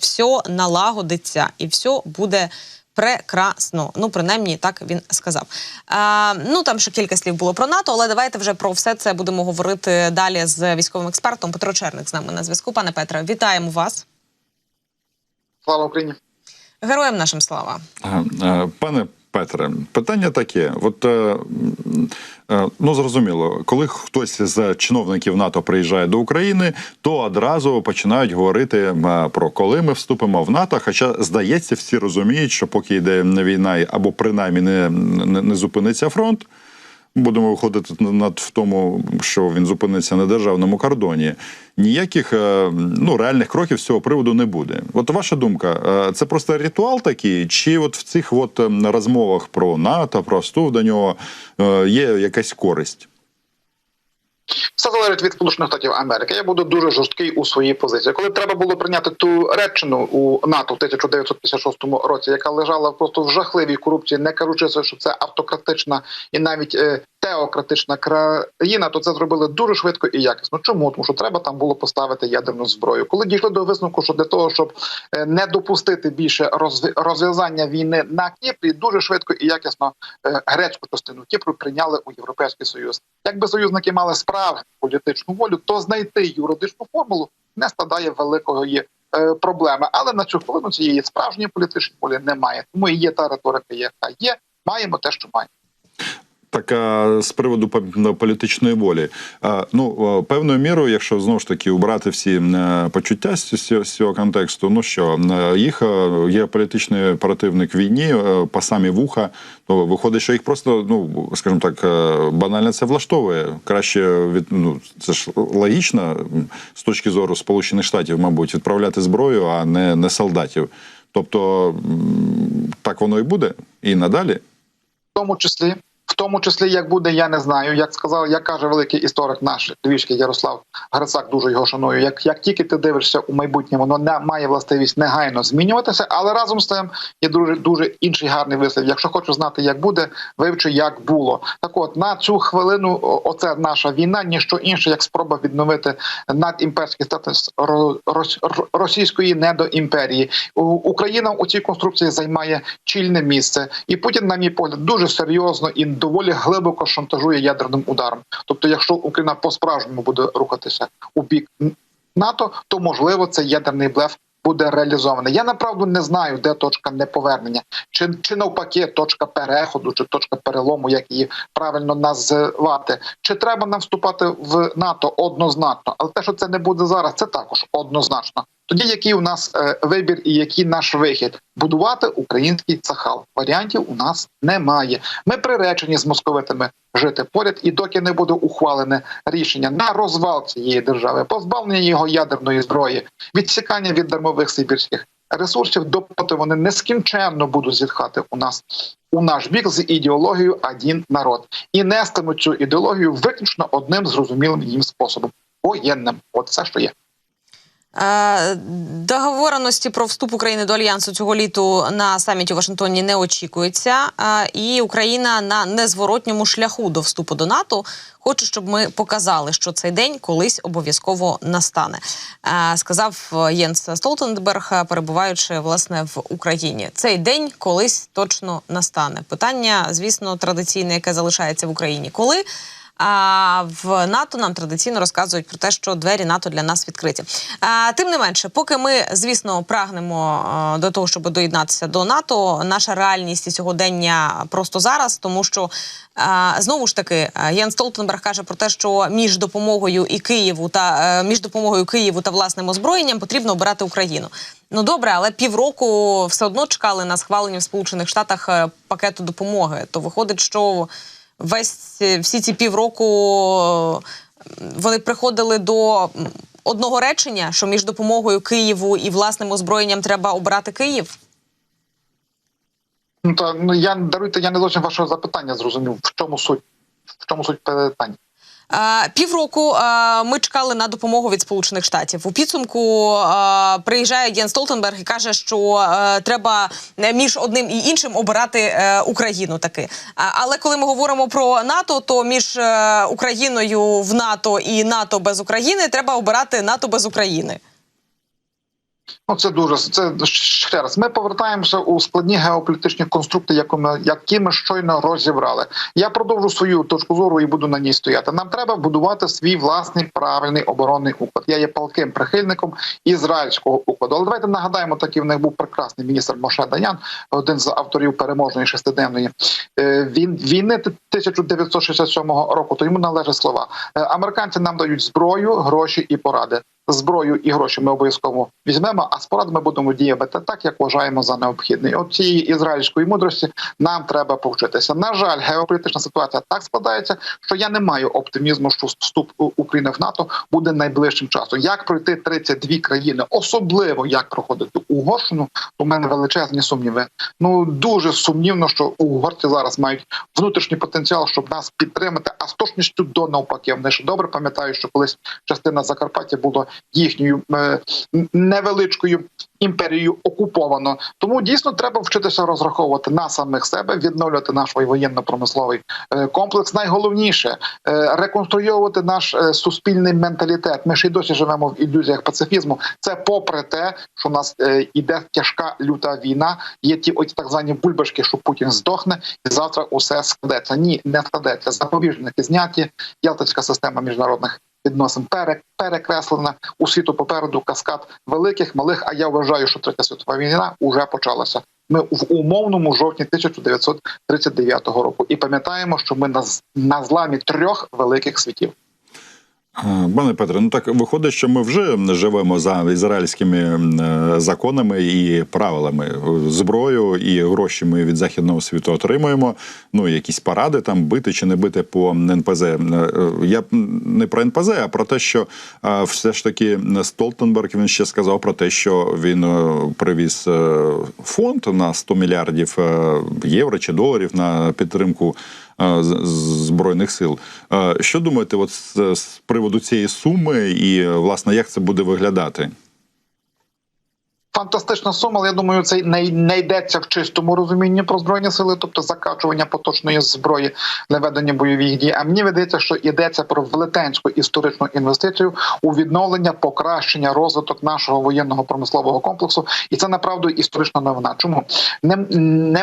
все налагодиться і все буде. Прекрасно, ну принаймні так він сказав. А, ну там ще кілька слів було про НАТО, але давайте вже про все це будемо говорити далі з військовим експертом. Петро Черник з нами на зв'язку. Пане Петре, вітаємо вас. Слава Україні! Героям нашим слава. Пане Петре, питання таке: от е, е, ну зрозуміло, коли хтось з чиновників НАТО приїжджає до України, то одразу починають говорити е, про коли ми вступимо в НАТО. Хоча здається, всі розуміють, що поки йде війна, або принаймні не, не, не зупиниться фронт. Будемо виходити над в тому, що він зупиниться на державному кордоні. Ніяких е, ну реальних кроків з цього приводу не буде. От ваша думка, е, це просто ритуал такий, чи от в цих от ем, розмовах про НАТО, про вступ до нього е, є якась користь? Все залежить від Сполучених Штатів Америки. Я буду дуже жорсткий у своїй позиції. Коли треба було прийняти ту речину у НАТО в 1956 році, яка лежала просто в жахливій корупції, не кажучи, що це автократична і навіть е, теократична країна, то це зробили дуже швидко і якісно. Чому? Тому що треба там було поставити ядерну зброю. Коли дійшли до висновку, що для того, щоб е, не допустити більше розв- розв'язання війни на Кіпрі, дуже швидко і якісно е, грецьку частину Кіпру прийняли у Європейський Союз. Якби союзники мали справжню політичну волю, то знайти юридичну формулу не складає великої е, проблеми. Але на цю хвилину цієї справжньої політичної волі немає. Тому і є та риторика, яка є. Маємо те, що маємо. Так а з приводу ну, політичної волі. Ну певною мірою, якщо знову ж таки убрати всі е, почуття з цього, контексту, ну що е, їх е, є політичний противник війні по самі вуха, то виходить, що їх просто, ну скажімо так, банально це влаштовує. Краще від ну це ж логічно з точки зору Сполучених Штатів, мабуть, відправляти зброю, а не, не солдатів. Тобто так воно і буде і надалі. в тому числі. В тому числі, як буде, я не знаю. Як сказав, як каже великий історик наш львівський Ярослав Грицак, дуже його шаную. Як, як тільки ти дивишся у майбутнє, воно не має властивість негайно змінюватися, але разом з тим є дуже дуже інший гарний вислів. Якщо хочеш знати, як буде, вивчи, як було. Так от на цю хвилину, оце наша війна, ніщо інше, як спроба відновити надімперський статус ро- російської недоімперії. Україна у цій конструкції займає чільне місце, і Путін, на мій погляд, дуже серйозно і доволі глибоко шантажує ядерним ударом. Тобто, якщо Україна по справжньому буде рухатися у бік НАТО, то можливо цей ядерний блеф. Буде реалізований. Я направду не знаю, де точка неповернення, чи чи навпаки точка переходу, чи точка перелому, як її правильно назвати. Чи треба нам вступати в НАТО однозначно? Але те, що це не буде зараз, це також однозначно. Тоді який у нас е, вибір і який наш вихід будувати український цахал? Варіантів у нас немає. Ми приречені з московитами жити поряд, і доки не буде ухвалене рішення на розвал цієї держави, позбавлення його ядерної зброї, відсікання від дармових сибірських ресурсів, допоки вони нескінченно будуть зітхати у нас у наш бік з ідеологією один народ і нестимуть цю ідеологію виключно одним зрозумілим їм способом воєнним. От все, що є. Е, Договореності про вступ України до альянсу цього літу на саміті у Вашингтоні не очікується, Е, і Україна на незворотньому шляху до вступу до НАТО хоче, щоб ми показали, що цей день колись обов'язково настане. Е, Сказав Єнс Столтенберг, перебуваючи власне в Україні. Цей день колись точно настане. Питання, звісно, традиційне, яке залишається в Україні. Коли? А в НАТО нам традиційно розказують про те, що двері НАТО для нас відкриті. А, тим не менше, поки ми, звісно, прагнемо до того, щоб доєднатися до НАТО, наша реальність і сьогодення просто зараз, тому що знову ж таки Єн Столтенберг каже про те, що між допомогою і Києву та е, між допомогою Києву та власним озброєнням потрібно обирати Україну. Ну добре, але півроку все одно чекали на схвалення в Сполучених Штатах е, пакету допомоги. То виходить, що весь е, всі ці півроку вони приходили до одного речення, що між допомогою Києву і власним озброєнням треба обрати Київ. Ну та ну я даруйте, я не зовсім вашого запитання зрозумів. В чому суть? В чому суть питання? Е, Півроку е, ми чекали на допомогу від Сполучених Штатів. У підсумку е, приїжджає Єн Столтенберг і каже, що треба між одним і іншим обирати Україну таки. Але коли ми говоримо про НАТО, то між Україною в НАТО і НАТО без України треба обирати НАТО без України. Ну, це дуже це ще раз. Ми повертаємося у складні геополітичні конструкти, які ми, які ми щойно розібрали. Я продовжу свою точку зору і буду на ній стояти. Нам треба будувати свій власний правильний оборонний уклад. Я є палким прихильником ізраїльського укладу. Але давайте нагадаємо, такий в них був прекрасний міністр Моше Даян, один з авторів переможної шестиденної е, він війни 1967 року. То йому належать слова. Е, Американці нам дають зброю, гроші і поради зброю і гроші ми обов'язково візьмемо, а з порадами будемо діяти так, як вважаємо за необхідне. І От цієї ізраїльської мудрості нам треба повчитися. На жаль, геополітична ситуація так складається, що я не маю оптимізму, що вступ України в НАТО буде найближчим часом. Як пройти 32 країни, особливо як проходити Угорщину, у мене величезні сумніви. Ну дуже сумнівно, що угорці зараз мають внутрішній потенціал, щоб нас підтримати, а з точністю до навпаки. Вони ж добре пам'ятають, що колись частина Закарпаття було їхньою е, невеличкою імперією окуповано. Тому дійсно треба вчитися розраховувати на самих себе, відновлювати наш воєнно-промисловий е, комплекс. Найголовніше е, реконструювати наш суспільний менталітет. Ми ще й досі живемо в ілюзіях пацифізму. Це попри те, що у нас іде тяжка люта війна. Є ті ось так звані бульбашки, що Путін здохне, і завтра усе складеться. Ні, не складеться. Запобіжники зняті. Ялтинська система міжнародних відносин пере- перекреслена у світу попереду каскад великих, малих. А я вважаю, що третя світова війна вже почалася. Ми в умовному жовтні 1939 року і пам'ятаємо, що ми на, на зламі трьох великих світів. Пане Петре, ну так виходить, що ми вже живемо за ізраїльськими е, законами і правилами. Зброю і гроші ми від західного світу отримуємо. Ну якісь поради там бити чи не бити по НПЗ. Е, Я не про НПЗ, а про те, що е, все ж таки Столтенберг він ще сказав про те, що він привіз фонд на 100 мільярдів євро чи доларів на підтримку збройних сил. Е, Що думаєте, от з, з приводу цієї суми, і е, власне як це буде виглядати? Фантастична сума, але я думаю, це не, не йдеться в чистому розумінні про збройні сили, тобто закачування поточної зброї для ведення бойових дій. А мені видається, що йдеться про велетенську історичну інвестицію у відновлення, покращення, розвиток нашого воєнного промислового комплексу, і це направду історична новина. Чому не,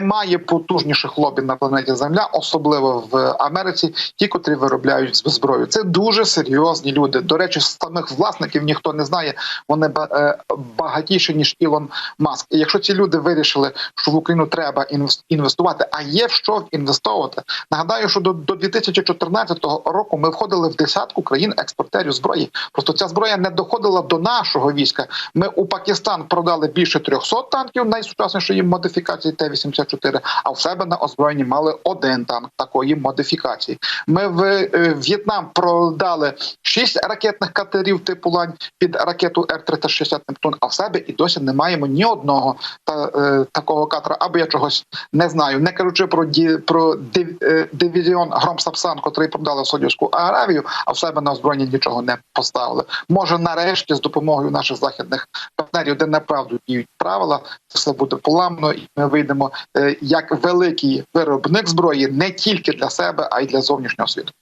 немає потужніших лобі на планеті Земля, особливо в Америці, ті, котрі виробляють зброю. Це дуже серйозні люди. До речі, самих власників ніхто не знає. Вони е, багатіші ніж Ілон Маск. І якщо ці люди вирішили, що в Україну треба інвес- інвестувати, а є в що інвестовувати. Нагадаю, що до, до 2014 року ми входили в десятку країн експортерів зброї. Просто ця зброя не доходила до нашого війська. Ми у Пакистан продали більше 300 танків найсучаснішої модифікації Т-84, а в себе на озброєнні мали один танк такої модифікації. Ми в е, В'єтнам продали 6 ракетних катерів типу лань під ракету Р-360 Нептун, а в себе і досі не маємо ні одного та, е, такого катера, або я чогось не знаю. Не кажучи про ді, про див, е, дивізіон Гром Сапсан, котрий продали в Саудівську Аравію, а в себе на озброєння нічого не поставили. Може, нарешті, з допомогою наших західних партнерів, де направду діють правила, це все буде поламано, і ми вийдемо е, як великий виробник зброї не тільки для себе, а й для зовнішнього світу.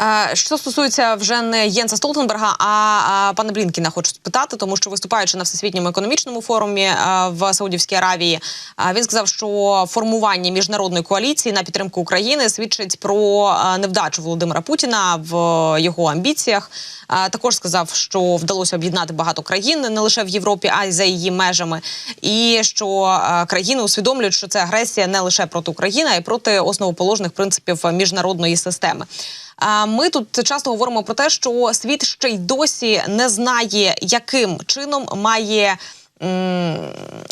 Е, Що стосується вже не Єнса Столтенберга, а, пана Блінкіна, хочу спитати, тому що виступаючи на всесвітньому економічному форумі е, в Саудівській Аравії, е, він сказав, що формування міжнародної коаліції на підтримку України свідчить про невдачу Володимира Путіна в його амбіціях. Також сказав, що вдалося об'єднати багато країн не лише в Європі, а й за її межами, і що країни усвідомлюють, що це агресія не лише проти України, а й проти основоположних принципів міжнародної системи. Ми тут часто говоримо про те, що світ ще й досі не знає, яким чином має.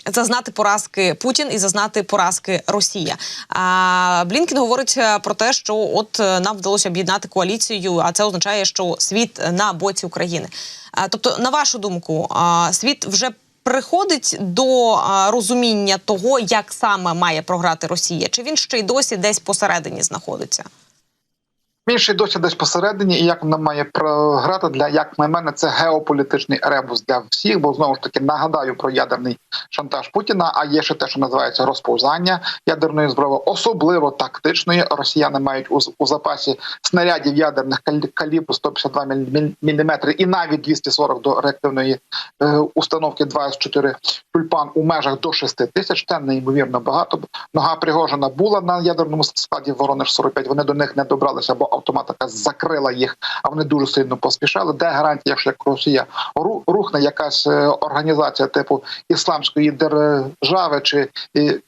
Зазнати поразки Путін і зазнати поразки Росія. А Блінкін говорить е, про те, що от е, нам вдалося об'єднати коаліцію, а це означає, що світ на боці України. А, Тобто, на вашу думку, а, світ вже приходить до а, розуміння того, як саме має програти Росія, чи він ще й досі десь посередині знаходиться? Ще досі десь посередині, і як вона має програти для як на мене, це геополітичний ребус для всіх. Бо знову ж таки нагадаю про ядерний шантаж Путіна. А є ще те, що називається розповзання ядерної зброї, особливо тактичної. Росіяни мають у, у запасі снарядів ядерних кал- калібру 152 мм і навіть 240 до реактивної е, установки 24 тюльпан у межах до 6 тисяч. Це неймовірно багато. Нога Пригожина була на ядерному складі Воронеж 45. Вони до них не добралися, бо автоматика закрила їх. А вони дуже сильно поспішали. Де гарантія, що як Росія ру- рухне якась е, організація типу ісламської держави, чи,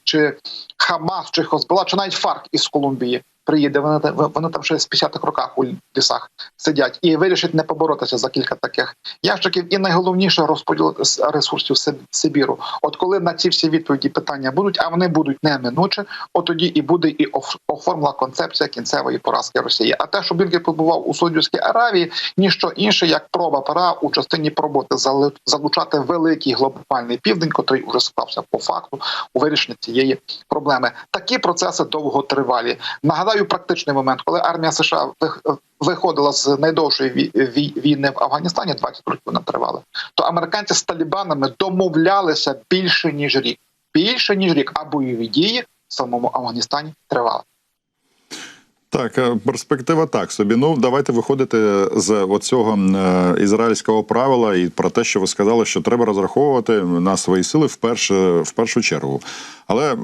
чи Хамас, чи Хозбола, чи навіть ФАРК із Колумбії. Приїде, вони, вони там ще з 50-х роках у лісах сидять і вирішить не поборотися за кілька таких ящиків. І найголовніше розподіл ресурсів Сибіру. От коли на ці всі відповіді питання будуть, а вони будуть неминуче, от тоді і буде і оф- оформлена концепція кінцевої поразки Росії. А те, що Блінкен побував у Саудівській Аравії, ніщо інше як проба пора у частині роботи залучати великий глобальний південь, котрий уже склався по факту у вирішенні цієї проблеми. Такі процеси довготривалі. Нагадаю, практичний момент, коли армія США вих- виходила з найдовшої вій- вій- війни в Афганістані, 20 років вона тривала, то американці з талібанами домовлялися більше ніж рік. Більше ніж рік, а бойові дії в самому Афганістані тривали. Так, е, перспектива так собі. Ну давайте виходити з оцього е, ізраїльського правила і про те, що ви сказали, що треба розраховувати на свої сили в першу, в першу чергу. Але е,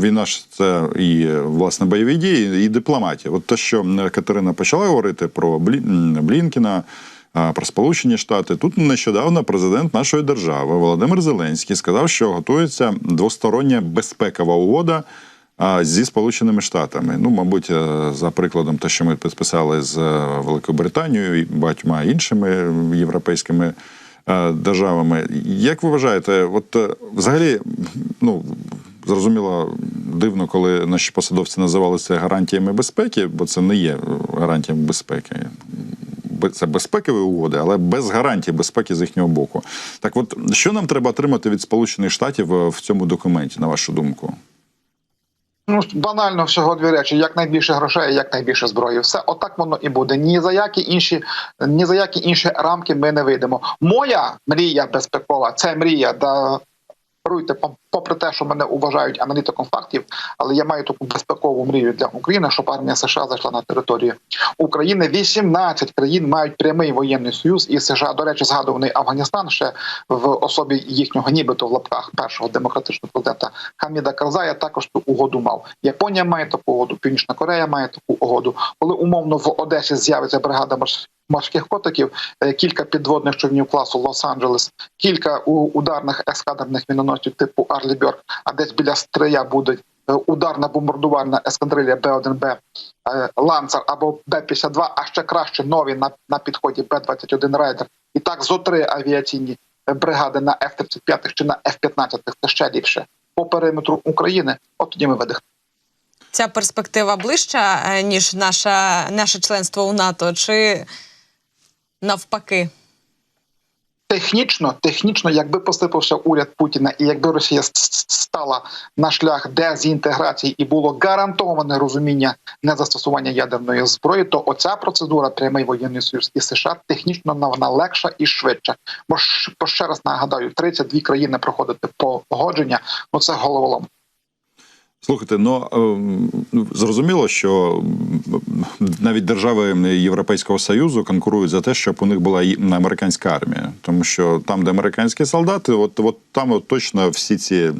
війна ж це і власне бойові дії, і дипломатія. От те, що Катерина почала говорити про Блі- Блінкіна. Про Сполучені Штати тут нещодавно президент нашої держави Володимир Зеленський сказав, що готується двостороння безпекова угода зі Сполученими Штатами. Ну, мабуть, е, за прикладом, те, що ми підписали з е, Великою Британією і багатьма іншими європейськими е, державами. Як ви вважаєте, от взагалі, ну зрозуміло, дивно, коли наші посадовці називали це гарантіями безпеки, бо це не є гарантіями безпеки. Це безпекові угоди, але без гарантій безпеки з їхнього боку. Так, от що нам треба отримати від Сполучених Штатів в цьому документі, на вашу думку? Ну банально всього дві речі: як найбільше грошей, як найбільше зброї. Все отак воно і буде. Ні за які інші, ні за які інші рамки ми не вийдемо. Моя мрія безпекова це мрія. Да Руйте, попри те, що мене вважають аналітиком фактів, але я маю таку безпекову мрію для України, щоб армія США зайшла на територію України. 18 країн мають прямий воєнний союз і США. До речі, згадуваний Афганістан ще в особі їхнього, нібито в лапках першого демократичного президента Хаміда Карзая також ту угоду мав. Японія має таку угоду, Північна Корея має таку угоду. Коли умовно в Одесі з'явиться бригада морських котиків, е, кілька підводних човнів класу Лос-Анджелес, кілька ударних ескадрних міноносців типу Арлі Бьорк, а десь біля Стрия буде е, ударна бомбардувальна ескадрилля Б-1Б е, Ланцер або Б-52, а ще краще нові на, на підході Б-21 Райдер. І так зо три авіаційні бригади на F-35 чи на F-15, це ще ліпше. По периметру України, от тоді ми видихнемо. Ця перспектива ближча, ніж наша, наше членство у НАТО, чи навпаки? Технічно, технічно, якби посипався уряд Путіна, і якби Росія стала на шлях дезінтеграції і було гарантоване розуміння незастосування ядерної зброї, то оця процедура прямий воєнний союз і США технічно вона легша і швидша. Бо ще раз нагадаю, 32 країни проходити погодження. Ну це головолом. Слухайте, ну ем, зрозуміло, що навіть держави Європейського Союзу конкурують за те, щоб у них була американська армія, тому що там, де американські солдати, от, от там от точно всі ці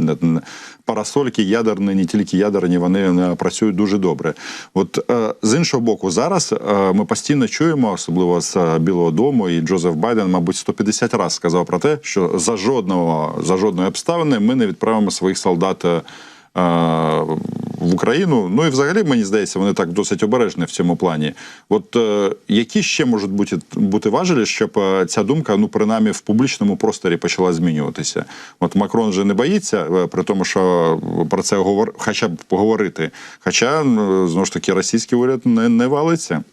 парасольки ядерні, не тільки ядерні, вони е, працюють дуже добре. От е, з іншого боку, зараз е, ми постійно чуємо, особливо з е, Білого Дому, і Джозеф Байден, мабуть, 150 разів сказав про те, що за жодного за жодної обставини ми не відправимо своїх солдат. В Україну. Ну і взагалі, мені здається, вони так досить обережні в цьому плані. От е, які ще можуть бути бути важелі, щоб е, ця думка, ну принаймні, в публічному просторі почала змінюватися? От Макрон же не боїться, е, при тому, що про це говор, хоча б поговорити. Хоча знову ж таки російський уряд не, не валиться.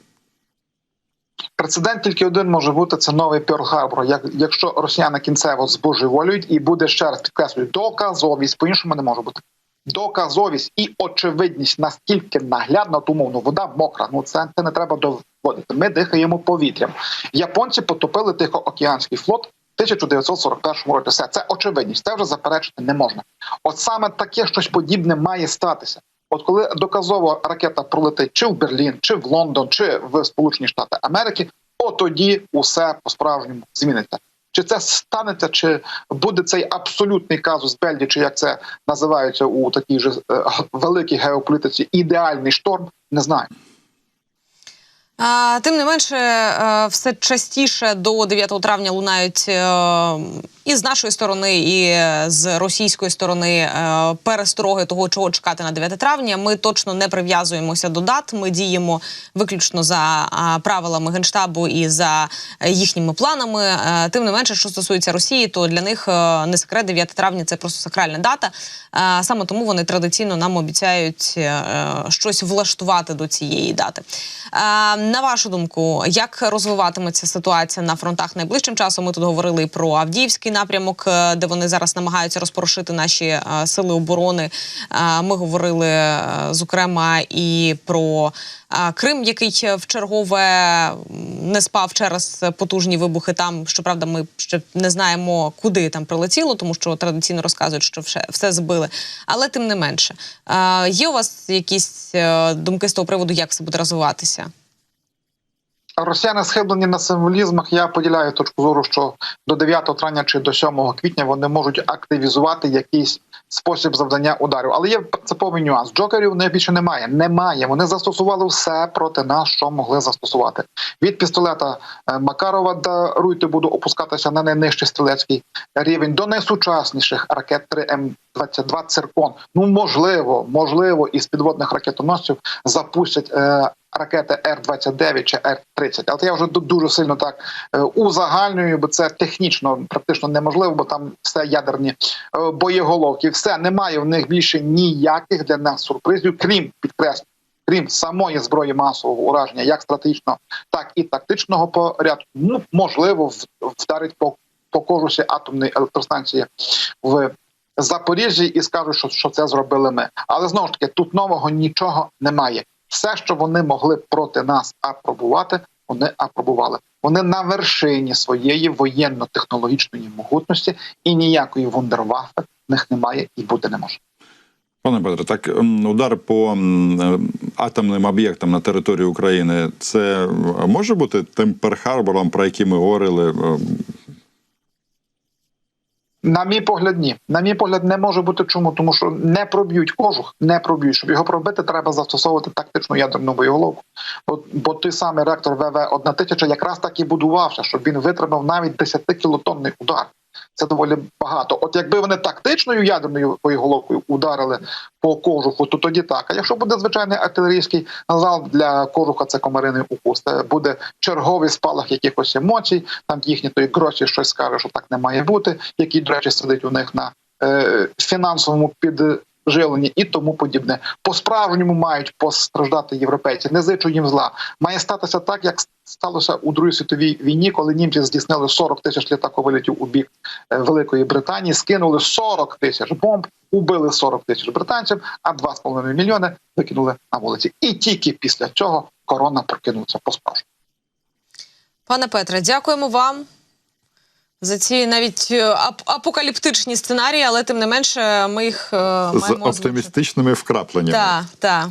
Прецедент тільки один може бути це новий Пьорл-Харбор. Як якщо росіяни кінцево збожеволюють і буде ще раз підкреслюю, доказовість по іншому не може бути. Доказовість і очевидність настільки наглядна, тому ну вода мокра. Ну це, це не треба доводити. Ми дихаємо повітрям. Японці потопили Тихоокеанський флот. в 1941 році це очевидність. Це вже заперечити не можна. От саме таке щось подібне має статися. От коли доказово ракета пролетить чи в Берлін, чи в Лондон, чи в Сполучені Штати Америки, от тоді усе по-справжньому зміниться. Чи це станеться, чи буде цей абсолютний казус Бельді, чи як це називається у такій же е, великій геополітиці, ідеальний шторм, не знаю. Тим не менше, е, все частіше до 9 травня лунають е, і з нашої сторони, і з російської сторони е, перестороги того, чого чекати на 9 травня. Ми точно не прив'язуємося до дат. Ми діємо виключно за правилами генштабу і за е, їхніми планами. Е, Тим не менше, що стосується Росії, то для них е, не секрет 9 травня це просто сакральна дата. Е, Саме тому вони традиційно нам обіцяють е, щось влаштувати до цієї дати. Е, На вашу думку, як розвиватиметься ситуація на фронтах найближчим часом? Ми тут говорили про Авдіївський напрямок, е, де вони зараз намагаються розпорошити наші е, сили оборони. Е, Ми говорили зокрема і про Крим, який в чергове не спав через потужні вибухи. Там щоправда, ми ще не знаємо, куди там прилетіло, тому що традиційно розказують, що все, збили. Але тим не менше, є у вас якісь думки з того приводу, як все буде розвиватися? Росіяни схиблені на символізмах. Я поділяю точку зору, що до 9 травня чи до 7 квітня вони можуть активізувати якийсь спосіб завдання ударів. Але є принциповий нюанс. Джокерів них більше немає. Немає. Вони застосували все проти нас, що могли застосувати. Від пістолета е, Макарова даруйте, буду опускатися на найнижчий стрілецький рівень до найсучасніших ракет 3М22 циркон. Ну можливо, можливо, із підводних ракетоносців запустять. Е, Ракети Р-29 чи Р-30. Але я вже дуже сильно так е, узагальнюю, бо це технічно практично неможливо, бо там все ядерні е, боєголовки. Все немає в них більше ніяких для нас сюрпризів, крім підкреслю, крім самої зброї масового ураження, як стратегічного, так і тактичного порядку. Ну можливо, вдарить по, по кожусі атомної електростанції в Запоріжжі і скажуть, що, що це зробили ми. Але знову ж таки, тут нового нічого немає. Все, що вони могли проти нас апробувати, вони апробували. Вони на вершині своєї воєнно-технологічної могутності, і ніякої вундервафи в них немає і бути не може. Пане Петре, так удар по е, атомним об'єктам на території України це може бути тим Перл-Харбором, про який ми говорили. На мій погляд, ні. На мій погляд, не може бути чому, тому що не проб'ють кожух, не проб'ють. Щоб його пробити, треба застосовувати тактичну ядерну боєголовку. Бо, бо той самий реактор ВВ 1000 якраз так і будувався, щоб він витримав навіть 10 кілотонний удар. Це доволі багато. От якби вони тактичною ядерною боєголовкою ударили по кожуху, то тоді так. А якщо буде звичайний артилерійський залп для кожуха, це комариний укус. Це буде черговий спалах якихось емоцій. Там їхні той гроші щось скаже, що так не має бути, який, до речі, сидить у них на е, фінансовому підживленні і тому подібне. По справжньому мають постраждати європейці. Не зичу їм зла. Має статися так, як сталося у Другій світовій війні, коли німці здійснили 40 тисяч літаковилітів у бік е, Великої Британії, скинули 40 тисяч бомб, убили 40 тисяч британців, а 2,5 мільйони викинули на вулиці. І тільки після цього корона прокинулася по справжньому. Пане Петре, дякуємо вам за ці навіть е, ап- апокаліптичні сценарії, але тим не менше ми їх е, з маємо озвучити. оптимістичними вкрапленнями. Так, так.